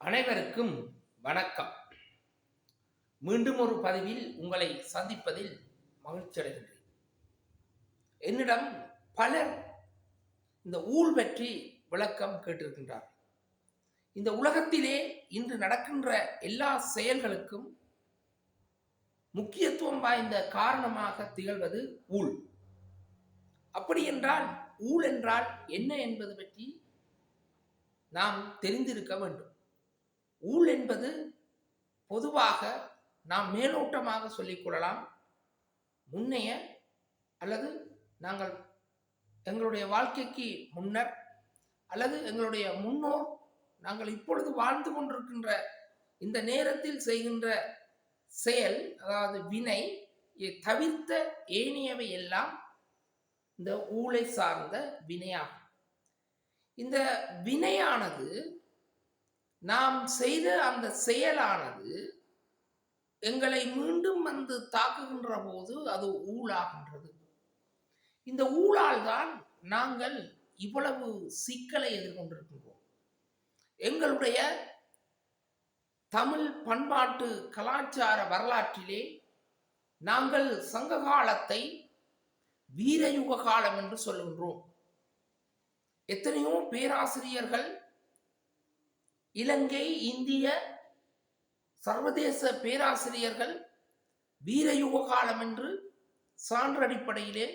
அனைவருக்கும் வணக்கம். மீண்டும் ஒரு பதிவில் உங்களை சந்திப்பதில் மகிழ்ச்சி அடைகின்றேன். என்னிடம் பலர் இந்த ஊழ் பற்றி விளக்கம் கேட்டிருக்கின்றார். இந்த உலகத்திலே இன்று நடக்கின்ற எல்லா செயல்களுக்கும் முக்கியத்துவம் வாய்ந்த காரணமாக திகழ்வது ஊழ். அப்படி என்றால் ஊழ் என்றால் என்ன என்பது பற்றி நாம் தெரிந்திருக்க வேண்டும். ஊழ் என்பது பொதுவாக நாம் மேலோட்டமாக சொல்லிக் கொள்ளலாம். முன்னைய அல்லது நாங்கள் எங்களுடைய வாழ்க்கைக்கு முன்னர் அல்லது எங்களுடைய முன்னோர் நாங்கள் இப்பொழுது வாழ்ந்து கொண்டிருக்கின்ற இந்த நேரத்தில் செய்கின்ற செயல் அதாவது வினை தவிர்த்த ஏனையவை எல்லாம் இந்த ஊழை சார்ந்த வினையாகும். இந்த வினையானது நாம் செய்த அந்த செயலானது எங்களை மீண்டும் வந்து தாக்குகின்ற போது அது ஊழாகின்றது. இந்த ஊழால் தான் நாங்கள் இவ்வளவு சிக்கலை எதிர்கொண்டிருக்கின்றோம். எங்களுடைய தமிழ் பண்பாட்டு கலாச்சார வரலாற்றிலே நாங்கள் சங்க காலத்தை வீரயுக காலம் என்று சொல்லுகின்றோம். எத்தனையோ பேராசிரியர்கள் இலங்கை இந்திய சர்வதேச பேராசிரியர்கள் வீரயுக காலம் என்று சான்று அடிப்படையிலே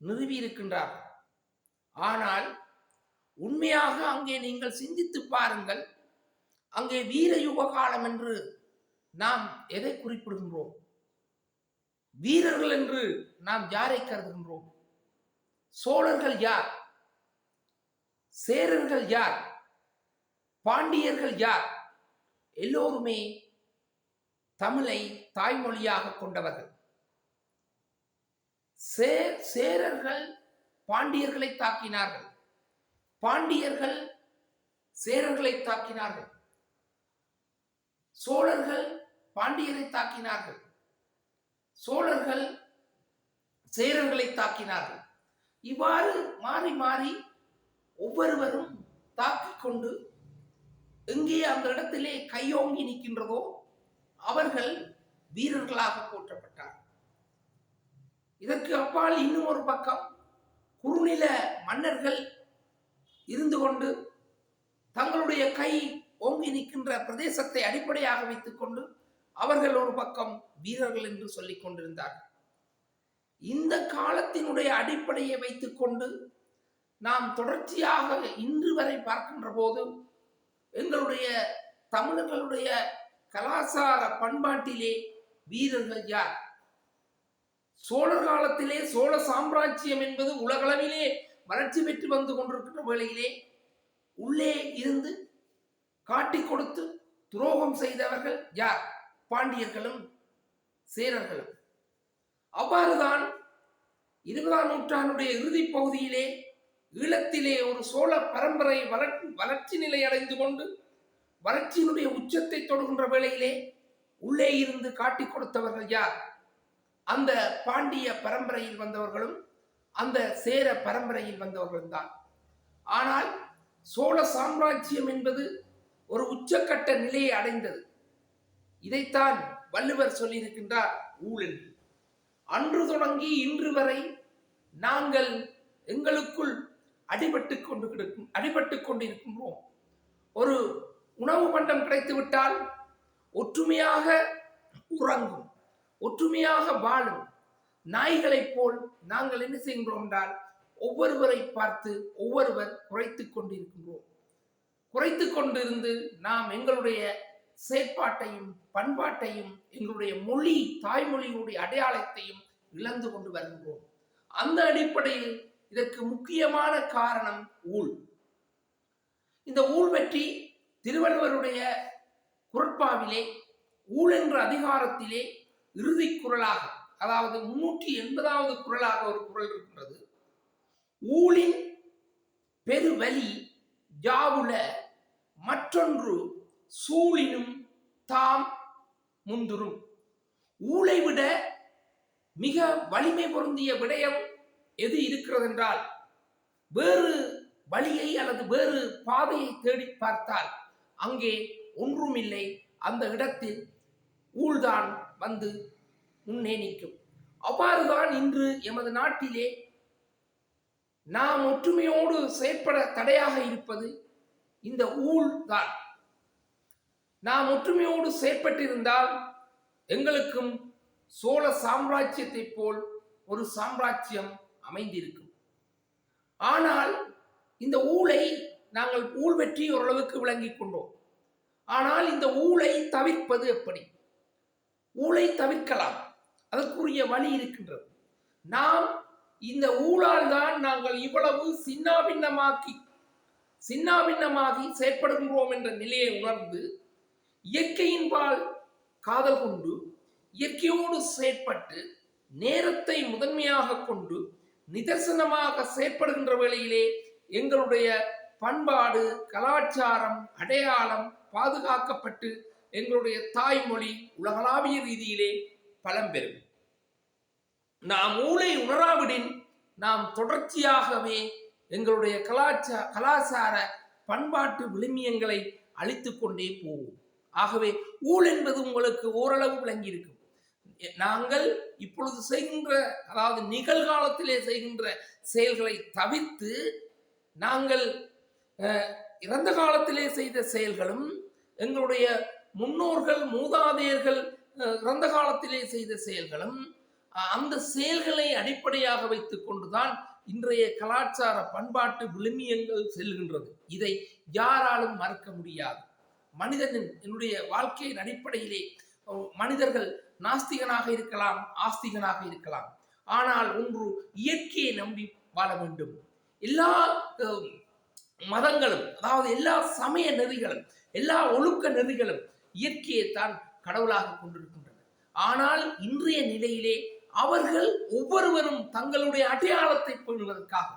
நிறுவியிருக்கின்றார்கள். ஆனால் உண்மையாக அங்கே நீங்கள் சிந்தித்து பாருங்கள் அங்கே வீரயுக காலம் என்று நாம் எதை குறிப்பிடுகின்றோம்? வீரர்கள் என்று நாம் யாரை கருதுகின்றோம்? சோழர்கள் யார்? சேரர்கள் யார்? பாண்டியர்கள் யார்? எல்லோருமே தமிழை தாய்மொழியாக கொண்டவர்கள். சே சேரர்கள் பாண்டியர்களை தாக்கினார்கள். பாண்டியர்கள் சேரர்களை தாக்கினார்கள். சோழர்கள் பாண்டியரை தாக்கினார்கள். சோழர்கள் சேரர்களை தாக்கினார்கள். இவ்வாறு மாறி மாறி ஒவ்வொருவரும் தாக்கிக் கொண்டு எங்கே அந்த இடத்திலே கையோங்கி நிற்கின்றதோ அவர்கள் வீரர்களாக போற்றப்பட்டார் இதற்கு அப்பால் இன்னும் ஒரு பக்கம் குறுநில மன்னர்கள் இருந்து கொண்டு தங்களுடைய கை ஓங்கி நிற்கின்ற பிரதேசத்தை அடிப்படையாக வைத்துக்கொண்டு அவர்கள் ஒரு பக்கம் வீரர்கள் என்று சொல்லிக் கொண்டிருந்தார்கள். இந்த காலத்தினுடைய அடிப்படையை வைத்துக்கொண்டு நாம் தொடர்ச்சியாக இன்று வரை பார்க்கின்ற போது எங்களுடைய தமிழர்களுடைய கலாச்சார பண்பாட்டிலே வீரர்கள் யார்? சோழர் காலத்திலே சோழ சாம்ராஜ்யம் என்பது உலகளவிலே வளர்ச்சி பெற்று வந்து கொண்டிருக்கின்ற வேளையிலே உள்ளே இருந்து காட்டி கொடுத்து துரோகம் செய்தவர்கள் யார்? பாண்டியர்களும் சேரர்களும். அவ்வாறுதான் இருபதாம் நூற்றாண்டுடைய இறுதிப் பகுதியிலே ஈழத்திலே ஒரு சோழ பரம்பரை வளர்ச்சி வளர்ச்சி நிலை அடைந்து கொண்டு வளர்ச்சியினுடைய உச்சத்தை தொடுகின்ற வேளையிலே உள்ளே இருந்து காட்டிக் கொடுத்தவர்கள் யார்? அந்த பாண்டிய பரம்பரையில் வந்தவர்களும் அந்த சேர பரம்பரையில் வந்தவர்களும் தான். ஆனால் சோழ சாம்ராஜ்யம் என்பது ஒரு உச்சக்கட்ட நிலையை அடைந்தது. இதைத்தான் வள்ளுவர் சொல்லியிருக்கின்றார் ஊழல். அன்று தொடங்கி இன்று வரை நாங்கள் எங்களுக்குள் அடிபட்டு கொண்டு கிடக்கும் அடிபட்டு கொண்டிருக்கின்றோம். ஒரு உணவு பண்டம் கிடைத்துவிட்டால் ஒற்றுமையாக உறங்கும் ஒற்றுமையாக வாழும் நாய்களைப் போல் நாங்கள் என்ன செய்கின்றோம் என்றால் ஒவ்வொருவரை பார்த்து ஒவ்வொருவர் குறைத்து கொண்டிருக்கின்றோம். குறைத்து கொண்டிருந்து நாம் எங்களுடைய செயற்பாட்டையும் பண்பாட்டையும் எங்களுடைய மொழி தாய்மொழியினுடைய அடையாளத்தையும் இழந்து கொண்டு வருகின்றோம். அந்த அடிப்படையில் இதற்கு முக்கியமான காரணம் ஊழ். இந்த ஊழ் பற்றி திருவள்ளுவருடைய குரட்பாவிலே ஊழ் என்ற அதிகாரத்திலே இறுதி குரலாக அதாவது முன்னூற்றி எண்பதாவது குரலாக ஒரு குரல் இருக்கின்றது. ஊழின் பெருவலி ஜாவுல மற்றொன்று சூழினும் தாம் முந்துரும் ஊழை விட மிக வலிமை பொருந்திய விடயம் எது இருக்கிறது என்றால் வேறு வழியை அல்லது வேறு பாதையை தேடி பார்த்தால் அங்கே ஒன்றுமில்லை. அந்த இடத்தில் ஊழ்தான் வந்து முன்னே நிற்கும். அவ்வாறுதான் இன்று எமது நாட்டிலே நாம் ஒற்றுமையோடு செயற்பட தடையாக இருப்பது இந்த ஊழ் தான் நாம் ஒற்றுமையோடு செயற்பட்டிருந்தால் எங்களுக்கும் சோழ சாம்ராஜ்யத்தைப் போல் ஒரு சாம்ராஜ்யம் அமைந்திருக்கும். ஆனால் இந்த ஊழை நாங்கள் ஊழ் வெற்றி ஓரளவுக்கு விளங்கிக் கொண்டோம். ஆனால் இந்த ஊழை தவிர்ப்பது எப்படி? ஊழை தவிர்க்கலாம். அதற்குரிய வழி இருக்கின்றது. நாம் இந்த ஊழால் தான் நாங்கள் இவ்வளவு சின்னாபின்னமாக்கி சின்னாபின்னமாகி செயற்படுகின்றோம் என்ற நிலையை உணர்ந்து இயற்கையின்பால் காதல் கொண்டு இயற்கையோடு செயற்பட்டு நேரத்தை முதன்மையாக கொண்டு நிதர்சனமாக செயற்படுகின்ற வேளையிலே எங்களுடைய பண்பாடு கலாச்சாரம் அடையாளம் பாதுகாக்கப்பட்டு எங்களுடைய தாய்மொழி உலகளாவிய ரீதியிலே பலம் பெறும். நாம் ஊழை உணராவிடின் நாம் தொடர்ச்சியாகவே எங்களுடைய கலாச்சார கலாச்சார பண்பாட்டு விழுமியங்களை அழித்து கொண்டே போவோம். ஆகவே ஊழ் என்பது உங்களுக்கு ஓரளவு விளங்கி இருக்கும் நாங்கள் இப்பொழுது செய்கின்ற அதாவது நிகழ்காலத்திலே செய்கின்ற செயல்களை தவிர்த்து நாங்கள் இறந்த காலத்திலே செய்த செயல்களும் எங்களுடைய முன்னோர்கள் மூதாதையர்கள் இறந்த காலத்திலே செய்த செயல்களும் அந்த செயல்களை அடிப்படையாக வைத்துக் கொண்டுதான் இன்றைய கலாச்சார பண்பாட்டு விழுமியங்கள் செல்கின்றது. இதை யாராலும் மறுக்க முடியாது. மனிதனின் என்னுடைய வாழ்க்கையின் அடிப்படையிலே மனிதர்கள் நாஸ்திகனாக இருக்கலாம் ஆஸ்திகனாக இருக்கலாம். ஆனால் ஒன்று இயற்கையை நம்பி வாழ வேண்டும். எல்லா மதங்களும் அதாவது எல்லா சமய நெறிகளும் எல்லா ஒழுக்க நெறிகளும் இயற்கையைத்தான் கடவுளாக கொண்டிருக்கின்றன. ஆனால் இன்றைய நிலையிலே அவர்கள் ஒவ்வொருவரும் தங்களுடைய அடையாளத்தை பேணுவதற்காக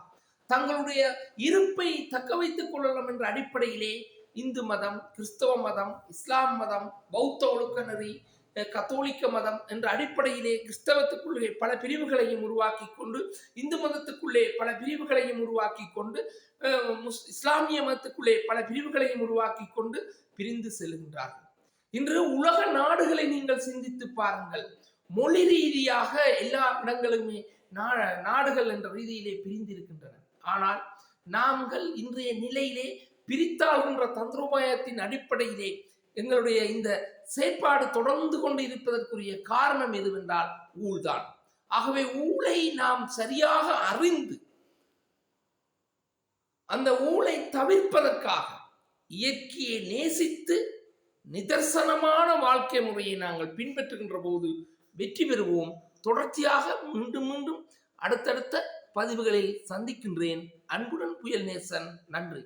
தங்களுடைய இருப்பை தக்க வைத்துக் கொள்ளலாம் என்ற அடிப்படையிலே இந்து மதம் கிறிஸ்தவ மதம் இஸ்லாம் மதம் பௌத்த ஒழுக்க நெறி கத்தோலிக்க மதம் என்ற அடிப்படையிலே கிறிஸ்தவத்துக்குள்ளே பல பிரிவுகளையும் உருவாக்கி கொண்டு இந்து மதத்துக்குள்ளே பல பிரிவுகளையும் உருவாக்கி கொண்டு முஸ்- இஸ்லாமிய மதத்துக்குள்ளே பல பிரிவுகளையும் உருவாக்கி கொண்டு பிரிந்து செல்கின்றார்கள். இன்று உலக நாடுகளை நீங்கள் சிந்தித்து பாருங்கள். மொழி ரீதியாக எல்லா இடங்களுமே நா- நாடுகள் என்ற ரீதியிலே பிரிந்திருக்கின்றன. ஆனால் நாங்கள் இன்றைய நிலையிலே பிரித்தாள்கின்ற தந்திரோபாயத்தின் அடிப்படையிலே எங்களுடைய இந்த செயற்பாடு தொடர்ந்து கொண்டு இருப்பதற்குரிய காரணம் எதுவென்றால் ஊழ்தான். ஆகவே ஊழை நாம் சரியாக அறிந்து அந்த ஊழை தவிர்ப்பதற்காக இயற்கையை நேசித்து நிதர்சனமான வாழ்க்கை முறையை நாங்கள் பின்பற்றுகின்ற போது வெற்றி பெறுவோம். தொடர்ச்சியாக மீண்டும் மீண்டும் அடுத்தடுத்த பதிவுகளில் சந்திக்கின்றேன். அன்புடன் புயல் நேசன் நன்றி.